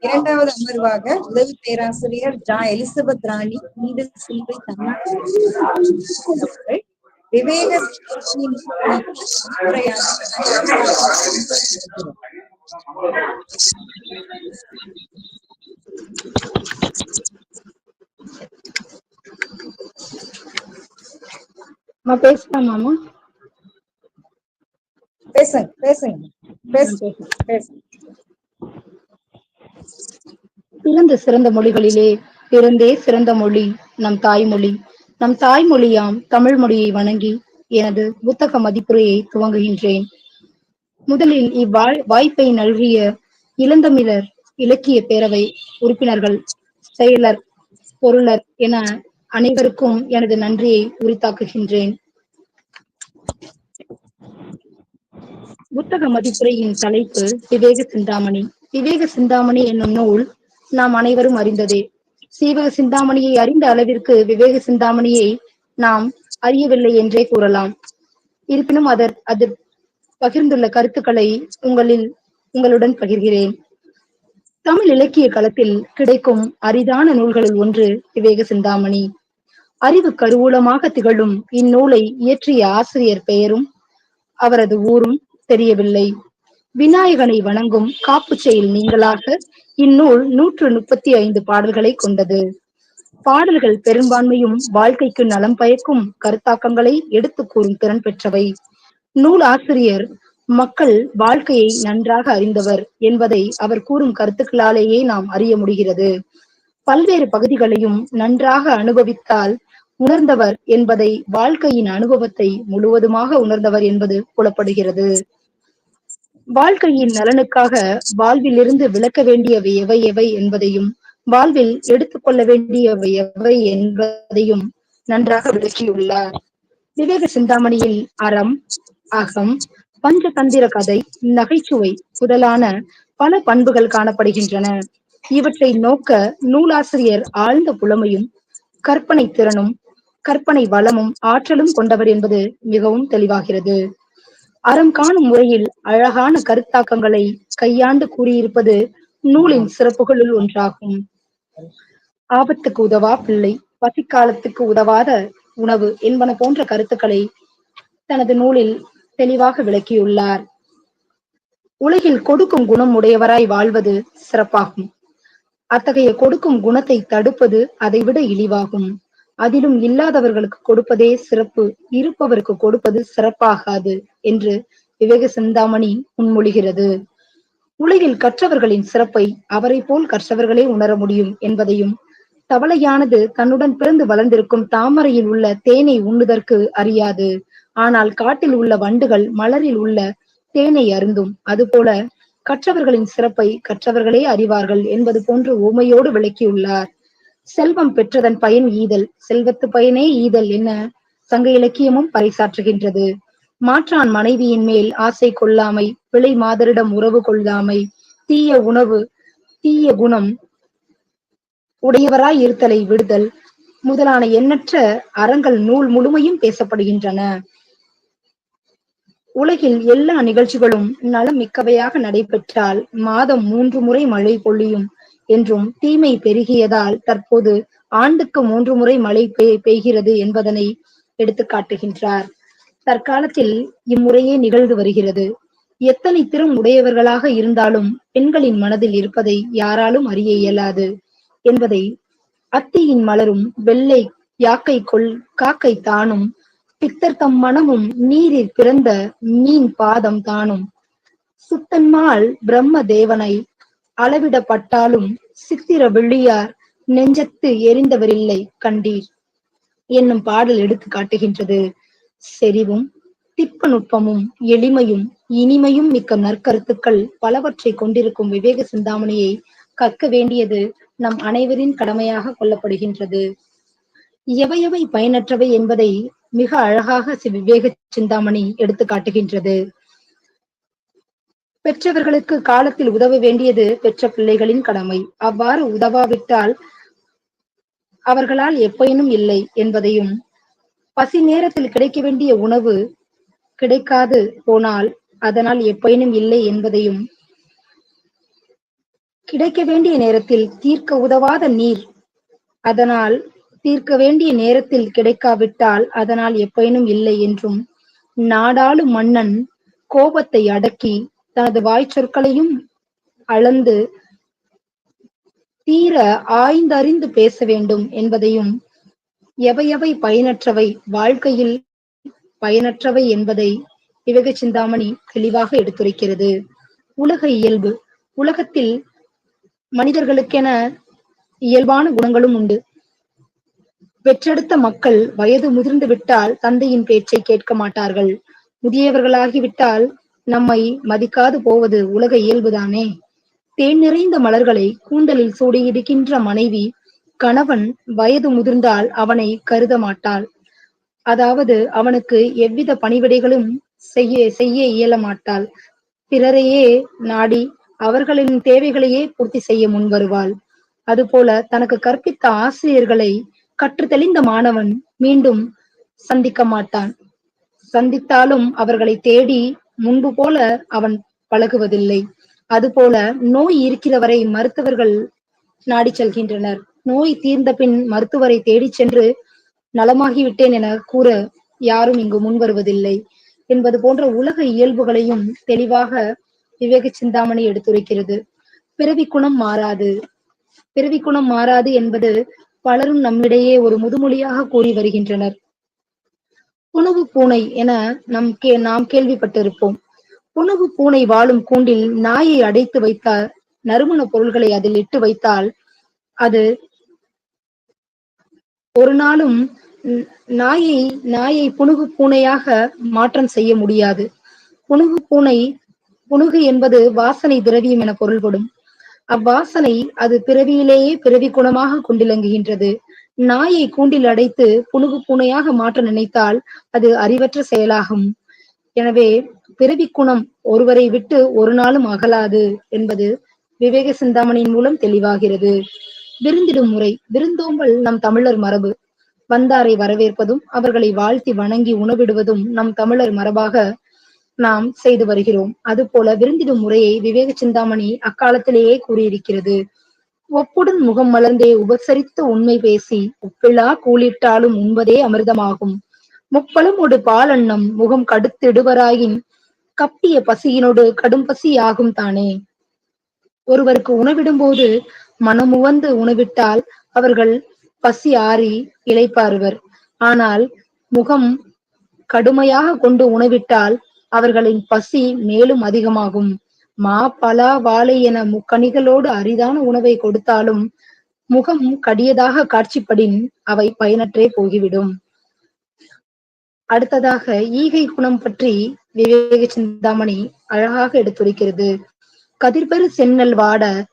இரண்டாவது அமர்வாக உதவி பேராசிரியர் ஜா. எலிசபெத் ராணி புனித சிலுவை அவர்கள் விவேக பேசலாமாம்மா பேசுங்க பேசுங்க. பேசுங்க பேசுங்க. பிறந்த சிறந்த மொழிகளிலே பிறந்தே சிறந்த மொழி நம் தாய்மொழி. நம் தாய்மொழியாம் தமிழ் மொழியை வணங்கி எனது புத்தக மதிப்புரையை துவங்குகின்றேன். முதலில் இவ்வாய் வாய்ப்பை நல்கிய இளந்தமிழர் இலக்கிய பேரவை உறுப்பினர்கள் செயலர் பொருளர் என அனைவருக்கும் எனது நன்றியை உரித்தாக்குகின்றேன். புத்தக மதிப்புரையின் தலைப்பு விவேக சிந்தாமணி. விவேக சிந்தாமணி என்னும் நூல் நாம் அனைவரும் அறிந்ததே. சீவக சிந்தாமணியை அறிந்த அளவிற்கு விவேக சிந்தாமணியை நாம் அறியவில்லை என்றே கூறலாம். இருப்பினும் அதற் அது பகிர்ந்துள்ள கருத்துக்களை உங்களில் உங்களுடன் பகிர்கிறேன். தமிழ் இலக்கிய களத்தில் கிடைக்கும் அரிதான நூல்களில் ஒன்று விவேக சிந்தாமணி. அறிவு கருவூலமாக திகழும் இந்நூலை இயற்றிய ஆசிரியர் பெயரும் அவரது ஊரும் தெரியவில்லை. விநாயகனை வணங்கும் காப்பு செயல் நீங்களாக இந்நூல் நூற்று முப்பத்தி ஐந்து பாடல்களை கொண்டது. பாடல்கள் பெரும்பான்மையும் வாழ்க்கைக்கு நலம் பயக்கும் கருத்தாக்கங்களை எடுத்து கூறும் திறன் பெற்றவை. நூல் ஆசிரியர் மக்கள் வாழ்க்கையை நன்றாக அறிந்தவர் என்பதை அவர் கூறும் கருத்துக்களாலேயே நாம் அறிய முடிகிறது. பல்வேறு பகுதிகளையும் நன்றாக அனுபவித்தால் உணர்ந்தவர் என்பதை வாழ்க்கையின் அனுபவத்தை முழுவதுமாக உணர்ந்தவர் என்பது புலப்படுகிறது. வாழ்க்கையின் நலனுக்காக வாழ்விலிருந்து விளக்க வேண்டியவை எவை எவை என்பதையும் வாழ்வில் எடுத்துக்கொள்ள வேண்டியவை எவை என்பதையும் நன்றாக விளக்கியுள்ளார். விவேக சிந்தாமணியில் அறம் அகம் பஞ்சதந்திர கதை நகைச்சுவை முதலான பல பண்புகள் காணப்படுகின்றன. இவற்றை நோக்க நூலாசிரியர் ஆழ்ந்த புலமையும் கற்பனை திறனும் கற்பனை வளமும் ஆற்றலும் கொண்டவர் என்பது மிகவும் தெளிவாகிறது. அறம் காணும் முறையில் அழகான கருத்தாக்கங்களை கையாண்டு கூறியிருப்பது நூலின் சிறப்புகளுள் ஒன்றாகும். ஆபத்துக்கு உதவா பிள்ளை பசிக்காலத்துக்கு உதவாத உணவு என்பன போன்ற கருத்துக்களை தனது நூலில் தெளிவாக விளக்கியுள்ளார். உலகில் கொடுக்கும் குணம் உடையவராய் வாழ்வது சிறப்பாகும். அத்தகைய கொடுக்கும் குணத்தை தடுப்பது அதைவிட இழிவாகும். அதிலும் இல்லாதவர்களுக்கு கொடுப்பதே சிறப்பு. இருப்பவருக்கு கொடுப்பது சிறப்பாகாது என்று விவேக சிந்தாமணி முன்மொழிகிறது. உலகில் கற்றவர்களின் சிறப்பை அவரை போல் கற்றவர்களே உணர முடியும் என்பதையும் தவளையானது தன்னுடன் பிறந்து வளர்ந்திருக்கும் தாமரையில் உள்ள தேனை உண்ணுதற்கு அறியாது. ஆனால் காட்டில் உள்ள வண்டுகள் மலரில் உள்ள தேனை அருந்தும். அதுபோல கற்றவர்களின் சிறப்பை கற்றவர்களே அறிவார்கள் என்பது போன்று உமையோடு விளக்கியுள்ளார். செல்வம் பெற்றதன் பயன் ஈதல். செல்வத்து பயனே ஈதல் என சங்க இலக்கியமும் பறைசாற்றுகின்றது. மாற்றான் மனைவியின் மேல் ஆசை கொள்ளாமை விளை மாதரிடம் உறவு கொள்ளாமை தீய உணவு தீய குணம் உடையவராய் இருத்தலை விடுதல். முதலான எண்ணற்ற அறங்கள் நூல் முழுமையும் பேசப்படுகின்றன. உலகில் எல்லா நிகழ்ச்சிகளும் நலம் மிக்கவையாக நடைபெற்றால் மாதம் மூன்று முறை மழை பொழியும். என்றும் தீமை பெருகியதால் தற்போது ஆண்டுக்கு மூன்று முறை மழை பெய் பெய்கிறது என்பதனை எடுத்து காட்டுகின்றார். தற்காலத்தில் இம்முறையே நிகழ்ந்து வருகிறது. எத்தனை திறம் உடையவர்களாக இருந்தாலும் பெண்களின் மனதில் இருப்பதை யாராலும் அறிய இயலாது என்பதை அத்தியின் மலரும் வெள்ளை யாக்கை கொள் காக்கை தானும் பித்தர் தம் மனமும் நீரில் பிறந்த மீன் பாதம் தானும். சுத்தன்மால் பிரம்ம தேவனை அளவிடப்பட்டாலும் சித்திர வெள்ளியார் நெஞ்சத்து எரிந்தவரில்லை கண்டீர். என்னும் பாடல் எடுத்து காட்டுகின்றது. செறிவும் திப்ப நுட்பமும் எளிமையும் இனிமையும் மிக்க நற்கருத்துக்கள் பலவற்றை கொண்டிருக்கும் விவேக சிந்தாமணியை கற்க வேண்டியது நம் அனைவரின் கடமையாக கொள்ளப்படுகின்றது. எவையவை பயனற்றவை என்பதை மிக அழகாக விவேக சிந்தாமணி எடுத்து காட்டுகின்றது. பெற்றவர்களுக்கு காலத்தில் உதவ வேண்டியது பெற்ற பிள்ளைகளின் கடமை. அவ்வாறு உதவாவிட்டால் அவர்களால் எப்பயனும் இல்லை என்பதையும் பசி நேரத்தில் கிடைக்க வேண்டிய உணவு கிடைக்காது போனால் அதனால் எப்பயனும் இல்லை என்பதையும் கிடைக்க வேண்டிய நேரத்தில் தீர்க்க உதவாத நீர் அதனால் தீர்க்க வேண்டிய நேரத்தில் கிடைக்காவிட்டால் அதனால் எப்பயனும் இல்லை என்றும் நாடாளு மன்னன் கோபத்தை அடக்கி தனது வாய் சொற்களையும் அளந்து தீர ஆய்ந்தறிந்து பேச வேண்டும் என்பதையும் எவையவை பயனற்றவை வாழ்க்கையில் பயனற்றவை என்பதை விவேக சிந்தாமணி தெளிவாக எடுத்துரைக்கிறது. உலக இயல்பு. உலகத்தில் மனிதர்களுக்கென இயல்பான குணங்களும் உண்டு. பெற்றெடுத்த மக்கள் வயது முதிர்ந்து விட்டால் தந்தையின் பேச்சை கேட்க மாட்டார்கள். முதியவர்களாகிவிட்டால் நம்மை மதிக்காது போவது உலக இயல்புதானே? தேன் நிறைந்த மலர்களை கூந்தலில் சூடியிருக்கின்ற மனைவி கணவன் வயது முதிர்ந்தால் அவனை கருத மாட்டாள். அதாவது அவனுக்கு எவ்வித பணிவிடைகளும் செய்ய செய்ய இயல மாட்டாள். பிறரையே நாடி அவர்களின் தேவைகளையே பூர்த்தி செய்ய முன் வருவாள். அதுபோல தனக்கு கற்பித்த ஆசிரியர்களை கற்று தெளிந்த மாணவன் மீண்டும் சந்திக்க மாட்டான். சந்தித்தாலும் அவர்களை தேடி முன்பு போல அவன் பழகுவதில்லை. அதுபோல நோய் இருக்கிறவரை மருத்துவர்கள் நாடி செல்கின்றனர். நோய் தீர்ந்த பின் மருத்துவரை தேடிச் சென்று நலமாகிவிட்டேன் என கூற யாரும் இங்கு முன் வருவதில்லை. என்பது போன்ற உலக இயல்புகளையும் தெளிவாக விவேக சிந்தாமணி எடுத்துரைக்கிறது. பிறவி குணம் மாறாது. பிறவி குணம் மாறாது என்பது பலரும் நம்மிடையே ஒரு முதுமொழியாக கூறி வருகின்றனர். புனவு பூனை என நம் கே நாம் கேள்விப்பட்டிருப்போம். புனவு பூனை வாழும் கூண்டில் நாயை அடைத்து வைத்தால் நறுமண பொருள்களை அதில் இட்டு வைத்தால் அது ஒரு நாளும் நாயை நாயை புனுகு பூனையாக மாற்றம் செய்ய முடியாது. புனுகு பூனை புனுகு என்பது வாசனை திரவியம் என பொருள்படும். அவ்வாசனை அது பிறவியிலேயே பிறவி குணமாக கொண்டிலங்குகின்றது. நாயை கூண்டில் அடைத்து புனுகு பூனையாக மாற்ற நினைத்தால் அது அறிவற்ற செயலாகும். எனவே பிறவி குணம் ஒருவரை விட்டு ஒரு நாளும் அகலாது என்பது விவேக சிந்தாமணியின் மூலம் தெளிவாகிறது. விருந்திடும் முறை விருந்தோம்பல் நம் தமிழர் மரபு. வந்தாரை வரவேற்பதும் அவர்களை வாழ்த்தி வணங்கி உணவிடுவதும் நம் தமிழர் மரபாக நாம் செய்து வருகிறோம். அதுபோல விருந்திடும் முறையை விவேக சிந்தாமணி அக்காலத்திலேயே கூறியிருக்கிறது. ஒப்புடன் முகம் மலர்ந்தே உபசரித்து உண்மை பேசி உப்பிலா கூலிட்டாலும் உண்பதே அமிர்தமாகும். முப்பலம் ஒரு பாலண்ணம் முகம் கடுத்திடுவராயின் கப்பிய பசியினோடு கடும் பசி தானே. ஒருவருக்கு உணவிடும்போது மனமுவந்து உணவிட்டால் அவர்கள் பசி ஆறி இழைப்பார்வர் ஆனால் முகம் கடுமையாக கொண்டு உணவிட்டால் அவர்களின் பசி மேலும் அதிகமாகும். மா பலா வாழை என முக்கணிகளோடு அரிதான உணவை கொடுத்தாலும் முகம் கடியதாக காட்சிப்படின் அவை பயனற்றே போகிவிடும். அடுத்ததாக ஈகை குணம் பற்றி விவேக சிந்தாமணி அழகாக எடுத்துரைக்கிறது. கதிர்பெரு சென்னல் வாட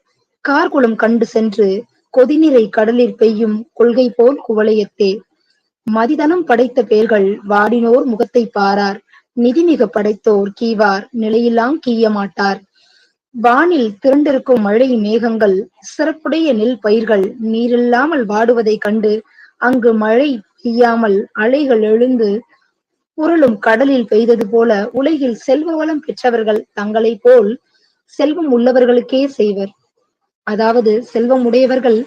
கார்குளம் கண்டு சென்று கொதிநீரை கடலில் பெய்யும் கொள்கை போல் குவளையத்தே. மதிதனம் படைத்த பேர்கள் வாடினோர் முகத்தை பாரார். நிதிமிக படைத்தோர் கீவார். நிலையில்லாம் கீய மாட்டார் வானில் திரண்டிருக்கும் மழை மேகங்கள் சிறப்புடைய நெல் பயிர்கள் நீரில்லாமல் வாடுவதைக் கண்டு அங்கு மழை பெய்யாமல் அலைகள் எழுந்து உருளும் கடலில் பெய்தது போல உலகில் செல்வ வளம் பெற்றவர்கள் தங்களைப் போல் செல்வம் உள்ளவர்களுக்கே செய்வர். அதாவது செல்வம் உடையவர்கள்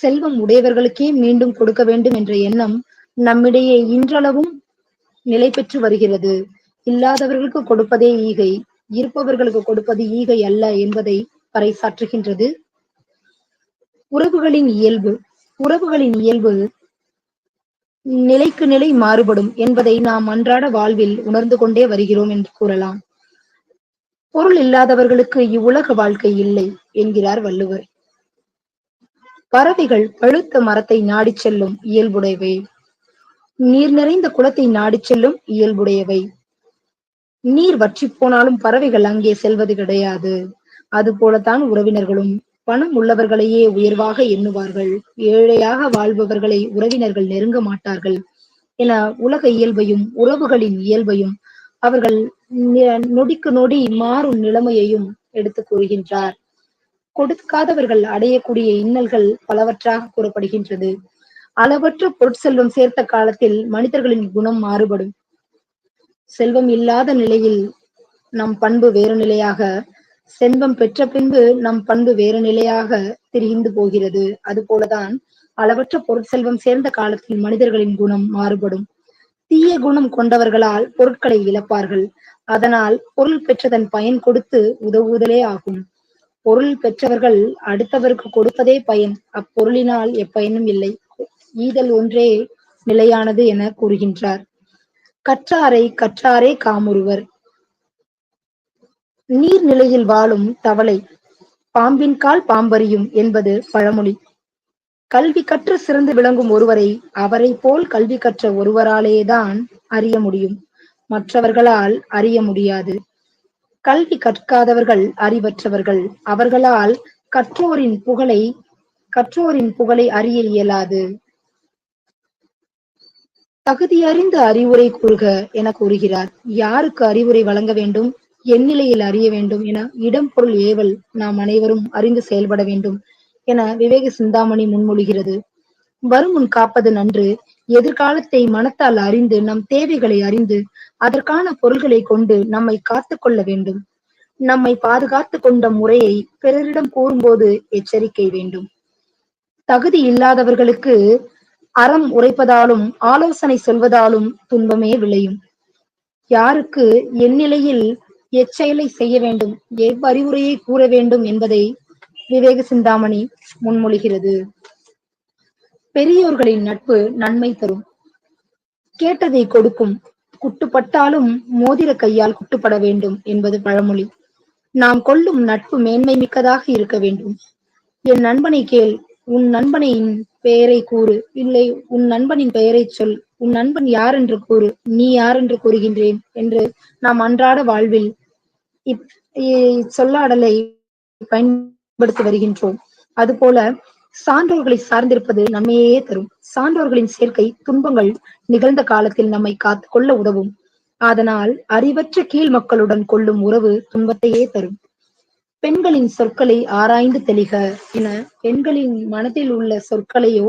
செல்வம் உடையவர்களுக்கே மீண்டும் கொடுக்க வேண்டும் என்ற எண்ணம் நம்மிடையே இன்றளவும் நிலை பெற்று வருகிறது. இல்லாதவர்களுக்கு கொடுப்பதே ஈகை. இருப்பவர்களுக்கு கொடுப்பது ஈகை அல்ல என்பதை பறைசாற்றுகின்றது. உறவுகளின் இயல்பு உறவுகளின் இயல்பு நிலைக்கு நிலை மாறுபடும் என்பதை நாம் அன்றாட வாழ்வில் உணர்ந்து கொண்டே வருகிறோம் என்று கூறலாம். பொருள் இல்லாதவர்களுக்கு இவ்வுலக வாழ்க்கை இல்லை என்கிறார் வள்ளுவர். பறவைகள் பழுத்த மரத்தை நாடிச் செல்லும் இயல்புடையவை. நீர் நிறைந்த குளத்தை நாடிச் செல்லும் இயல்புடையவை. நீர் வற்றி போனாலும் பறவைகள் அங்கே செல்வது கிடையாது. அது போலத்தான் உறவினர்களும் பணம் உள்ளவர்களையே உயர்வாக எண்ணுவார்கள். ஏழையாக வாழ்பவர்களை உறவினர்கள் நெருங்க மாட்டார்கள். என உலக இயல்பையும் உறவுகளின் இயல்பையும் அவர்கள் நொடிக்கு நொடி மாறும் நிலைமையையும் எடுத்து கூறுகின்றார். கொடுக்காதவர்கள் அடையக்கூடிய இன்னல்கள் பலவற்றாக கூறப்படுகின்றது. அளவற்ற பொருட்செல்வம் சேர்த்த காலத்தில் மனிதர்களின் குணம் மாறுபடும். செல்வம் இல்லாத நிலையில் நம் பண்பு வேறு நிலையாக செல்வம் பெற்ற பின்பு நம் பண்பு வேறு நிலையாக திரிந்து போகிறது. அதுபோலதான் அளவற்ற பொருட்செல்வம் சேர்ந்த காலத்தில் மனிதர்களின் குணம் மாறுபடும். தீய குணம் கொண்டவர்களால் பொருட்களை இழப்பார்கள். அதனால் பொருள் பெற்றதன் பயன் கொடுத்து உதவுதலே ஆகும். பொருள் பெற்றவர்கள் அடுத்தவருக்கு கொடுப்பதே பயன். அப்பொருளினால் எப்பயனும் இல்லை. ஈதல் ஒன்றே நிலையானது என கூறுகின்றார். கற்றாரை கற்றாரே காமுறுவர். நீர்நிலையில் வாழும் தவளை பாம்பின் கால் பாம்பறியும் என்பது பழமொழி. கல்வி கற்று சிறந்து விளங்கும் ஒருவரை அவரை போல் கல்வி கற்ற ஒருவராலேதான் அறிய முடியும். மற்றவர்களால் அறிய முடியாது. கல்வி கற்காதவர்கள் அறிவற்றவர்கள். அவர்களால் கற்றோரின் புகழை கற்றோரின் புகழை அறிய இயலாது. தகுதியறிந்து அறிவுரை கூறுக என கூறுகிறார். யாருக்கு அறிவுரை வழங்க வேண்டும்? எந்நிலையில் அறிய வேண்டும் என இடம் பொருள் ஏவல் நாம் அனைவரும் அறிந்து செயல்பட வேண்டும் என விவேக சிந்தாமணி முன்மொழிகிறது. வருமுன் காப்பது நன்று. எதிர்காலத்தை மனத்தால் அறிந்து நம் தேவைகளை அறிந்து அதற்கான பொருள்களை கொண்டு நம்மை காத்து கொள்ள வேண்டும். நம்மை பாதுகாத்து கொண்ட முறையை பிறரிடம் கூறும்போது எச்சரிக்கை வேண்டும். தகுதி இல்லாதவர்களுக்கு அறம் உரைப்பதாலும் ஆலோசனை சொல்வதாலும் துன்பமே விளையும். யாருக்கு எந்நிலையில் எச்செயலை செய்ய வேண்டும் எவ்வறிவுரையை கூற வேண்டும் என்பதை விவேக சிந்தாமணி முன்மொழிகிறது. பெரியோர்களின் நட்பு நன்மை தரும். கேட்டதை கொடுக்கும் குட்டுப்பட்டாலும் மோதிர கையால் குட்டுப்பட வேண்டும் என்பது பழமொழி. நாம் கொள்ளும் நட்பு மேன்மை மிக்கதாக இருக்க வேண்டும். என் நண்பனை கேள் உன் நண்பனின் பெயரை கூறு. இல்லை உன் நண்பனின் பெயரை சொல். உன் நண்பன் யார் என்று கூறு. நீ யார் என்று கூறுகின்றேன்? என்று நாம் அன்றாட வாழ்வில் இப் சொல்லாடலை பயன்படுத்தி வருகின்றோம். அதுபோல சான்றோர்களை சார்ந்திருப்பது நன்மையே தரும். சான்றோர்களின் சேர்க்கை துன்பங்கள் நிகழ்ந்த காலத்தில் நம்மை காத்து கொள்ள உதவும். அதனால் அறிவற்ற கீழ் மக்களுடன் கொள்ளும் உறவு துன்பத்தையே தரும். பெண்களின் சொற்களை ஆராய்ந்து தெளிக என பெண்களின் மனதில் உள்ள சொற்களையோ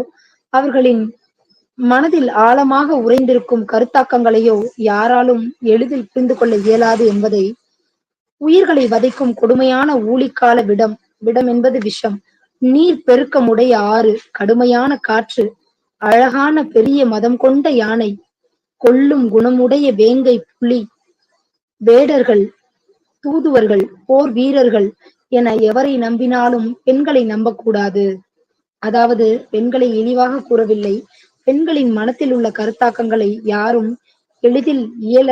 அவர்களின் மனதில் ஆழமாக உறைந்திருக்கும் கருத்தாக்கங்களையோ யாராலும் எளிதில் புரிந்து கொள்ள இயலாது என்பதை உயிர்களை வதைக்கும் கொடுமையான ஊழிக்கால விடம் விடம் என்பது விஷம். நீர் பெருக்கமுடைய ஆறு கடுமையான காற்று அழகான பெரிய மதம் கொண்ட யானை கொல்லும் குணமுடைய வேங்கை புலி வேடர்கள் தூதுவர்கள் போர் வீரர்கள் என எவரை நம்பினாலும் பெண்களை நம்பக்கூடாது. அதாவது பெண்களை இழிவாக கூறவில்லை. பெண்களின் மனத்தில் உள்ள கருத்தாக்கங்களை யாரும் எளிதில் இயல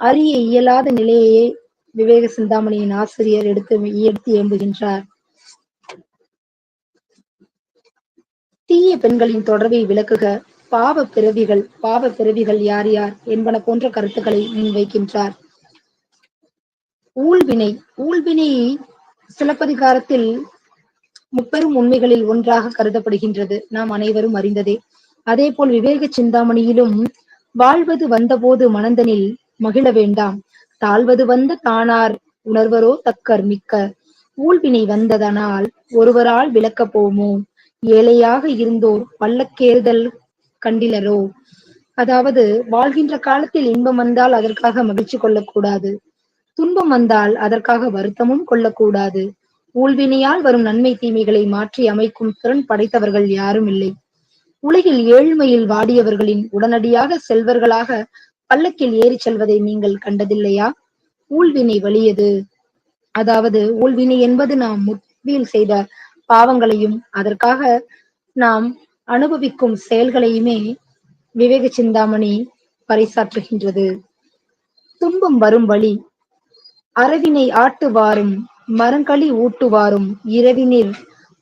அறிய இயலாத நிலையையே விவேக சிந்தாமணியின் ஆசிரியர் எடுத்து எடுத்து ஏம்புகின்றார். தீய பெண்களின் தொடர்பை விளக்குக. பாவ பிறவிகள் பாவ பிறவிகள் யார் யார் என்பன போன்ற கருத்துக்களை முன்வைக்கின்றார். ஊழ்வினை ஊழ்வினை சிலப்பதிகாரத்தில் முப்பெரும் உண்மைகளில் ஒன்றாக கருதப்படுகின்றது. நாம் அனைவரும் அறிந்ததே. அதே போல் விவேக சிந்தாமணியிலும் வாழ்வது வந்தபோது மனந்தனில் மகிழ வேண்டாம். தாழ்வது வந்த தானார் உணர்வரோ தக்கர் மிக்க. ஊழ்வினை வந்ததனால் ஒருவரால் விளக்க போமோ? ஏழையாக இருந்தோர் பல்லக்கேறுதல் கண்டிலரோ? அதாவது வாழ்கின்ற காலத்தில் இன்பம் வந்தால் அதற்காக மகிழ்ச்சி கொள்ளக்கூடாது துன்பம் வந்தால் அதற்காக வருத்தமும் கொள்ளக்கூடாது. ஊழ்வினையால் வரும் நன்மை தீமைகளை மாற்றி அமைக்கும் திறன் படைத்தவர்கள் யாரும் இல்லை. உலகில் ஏழ்மையில் வாடியவர்களின் உடனடியாக செல்வர்களாக பல்லக்கில் ஏறிச் செல்வதை நீங்கள் கண்டதில்லையா? ஊழ்வினை வலியது. அதாவது ஊழ்வினை என்பது நாம் முற்பில் செய்த பாவங்களையும் அதற்காக நாம் அனுபவிக்கும் செயல்களையுமே விவேக சிந்தாமணி பறைசாற்றுகின்றது. துன்பம் வரும் வழி அரவினை ஆட்டுவாரும் மரங்களி ஊட்டுவாரும் இரவினில்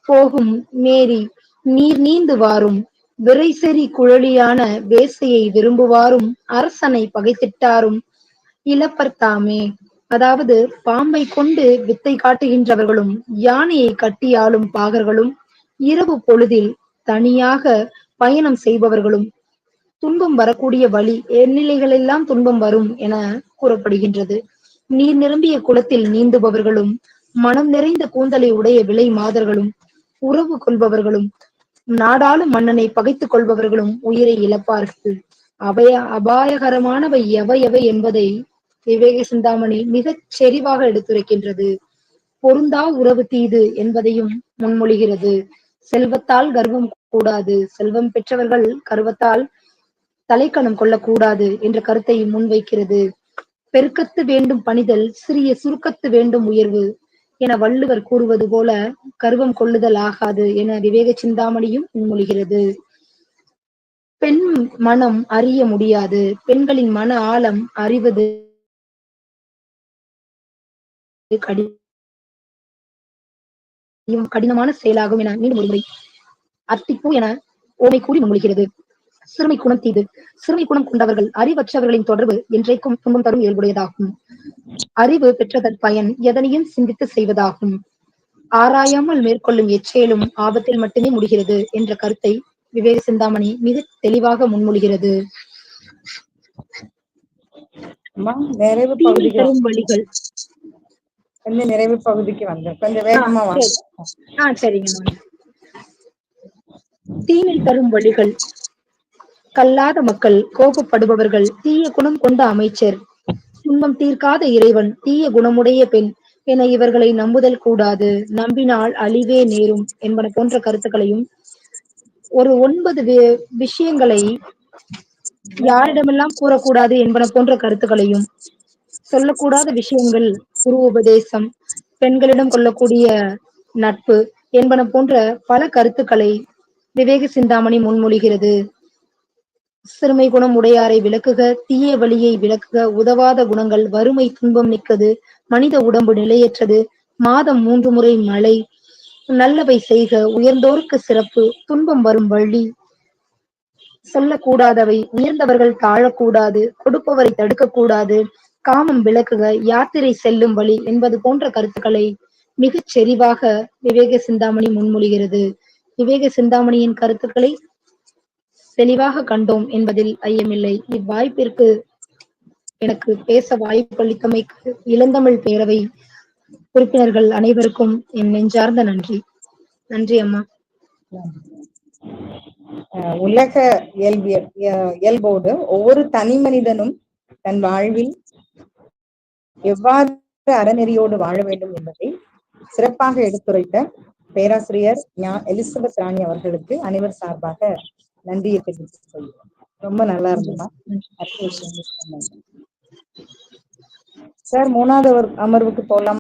போகும் மேரி நீர் நீந்து வாரும் விரைசெறி குழலியான வேசையை விரும்புவாரும் அரசனை பகைத்திட்டாரும் இழப்பர்தாமே அதாவது பாம்பை கொண்டு வித்தை காட்டுகின்றவர்களும் யானையை கட்டி ஆளும் பாகர்களும் இரவு பொழுதில் தனியாக பயணம் செய்பவர்களும் துன்பம் வரக்கூடிய வழி எந்நிலைகளெல்லாம் துன்பம் வரும் என கூறப்படுகின்றது. நீர் நிரம்பிய குளத்தில் நீந்துபவர்களும் மனம் நிறைந்த கூந்தலை உடைய விலை மாதர்களும் உறவு கொள்பவர்களும் நாடாளும் மன்னனை பகைத்துக் கொள்பவர்களும் உயிரை இழப்பார்கள். அபய அபாயகரமானவை எவை எவை என்பதை விவேக சிந்தாமணி மிகச் செறிவாக எடுத்துரைக்கின்றது. பொருந்தா உறவு தீது என்பதையும் முன்மொழிகிறது. செல்வத்தால் கர்வம் கூடாது செல்வம் பெற்றவர்கள் கர்வத்தால் தலைக்கணம் கொள்ளக்கூடாது என்ற கருத்தை முன்வைக்கிறது. பெருக்கத்து வேண்டும் பணிதல் சிறிய சுருக்கத்து வேண்டும் உயர்வு என வள்ளுவர் கூறுவது போல கர்வம் கொள்ளுதல் ஆகாது என விவேக சிந்தாமணியும் முன்மொழிகிறது. பெண் மனம் அறிய முடியாது. பெண்களின் மன ஆழம் அறிவது மிகவும் கடினமான செயலாகும் என மீண்டும் ஒருமுறை அத்திப்பூ என ஓமை கூறி முன்மொழிகிறது. சிறுமை குணம் தீது சிறுமை குணம் கொண்டவர்கள் அறிவற்றவர்களின் தொடர்பு என்றைக்கும் துன்பம் தரும் இயல்புடையதாகும். அறிவு பெற்றதன் பயன் எதனையும் சிந்தித்து செய்வதாகும். ஆராயாமல் மேற்கொள்ளும் எச்செயலும் ஆபத்தில் மட்டுமே முடிகிறது என்ற கருத்தை விவேக சிந்தாமணி மிக தெளிவாக முன்மொழிகிறது. வழிகள். கொஞ்சம் நிறைவு பகுதிக்கு வந்தேன் கொஞ்சம் வேகமா சரிங்க தீமை தரும் வழிகள். கல்லாத மக்கள் கோபப்படுபவர்கள் தீய குணம் கொண்ட அமைச்சர். துன்பம் தீர்க்காத இறைவன் தீய குணமுடைய பெண் என இவர்களை நம்புதல் கூடாது. நம்பினால் அழிவே நேரும் என்பன போன்ற கருத்துக்களையும் ஒரு ஒன்பது வி- விஷயங்களை யாரிடமெல்லாம் கூறக்கூடாது என்பன போன்ற கருத்துக்களையும் சொல்லக்கூடாத விஷயங்கள் குரு உபதேசம் பெண்களிடம் கொள்ளக்கூடிய நட்பு என்பன போன்ற பல கருத்துக்களை விவேக சிந்தாமணி முன்மொழிகிறது. சிறுமை குணம் உடையாரை விளக்குக தீய வழியை விளக்குக உதவாத குணங்கள் வறுமை துன்பம் மிக்கது மனித உடம்பு நிலையற்றது மாதம் மூன்று முறை மழை நல்லவை செய்க உயர்ந்தோருக்கு சிறப்பு துன்பம் வரும் வழி. சொல்லக்கூடாதவை உயர்ந்தவர்கள் தாழக்கூடாது கொடுப்பவரை தடுக்கக்கூடாது காமம் விளக்குக யாத்திரை செல்லும் வழி என்பது போன்ற கருத்துக்களை மிகச் செறிவாக விவேக சிந்தாமணி முன்மொழிகிறது. விவேக சிந்தாமணியின் கருத்துக்களை தெளிவாக கண்டோம் என்பதில் ஐயமில்லை. இவ்வாய்ப்பிற்கு எனக்கு பேச வாய்ப்பளித்தமைக்கு இளந்தமிழ் பேரவை உறுப்பினர்கள் அனைவருக்கும் என் நெஞ்சார்ந்த நன்றி. நன்றி அம்மா. அஹ் உலக இயல்பியல் இயல்போடு ஒவ்வொரு தனி மனிதனும் தன் வாழ்வில் எவ்வாறு அறநெறியோடு வாழ வேண்டும் என்பதை சிறப்பாக எடுத்துரைத்த பேராசிரியர் ஞா எலிசபெத் ராணி அவர்களுக்கு அனைவர் சார்பாக நன்றியை தெரிவித்து சொல்லுவோம் ரொம்ப நல்லா இருந்ததா அடுத்த விஷயம் சார் மூணாவது அமர்வுக்கு போலாம்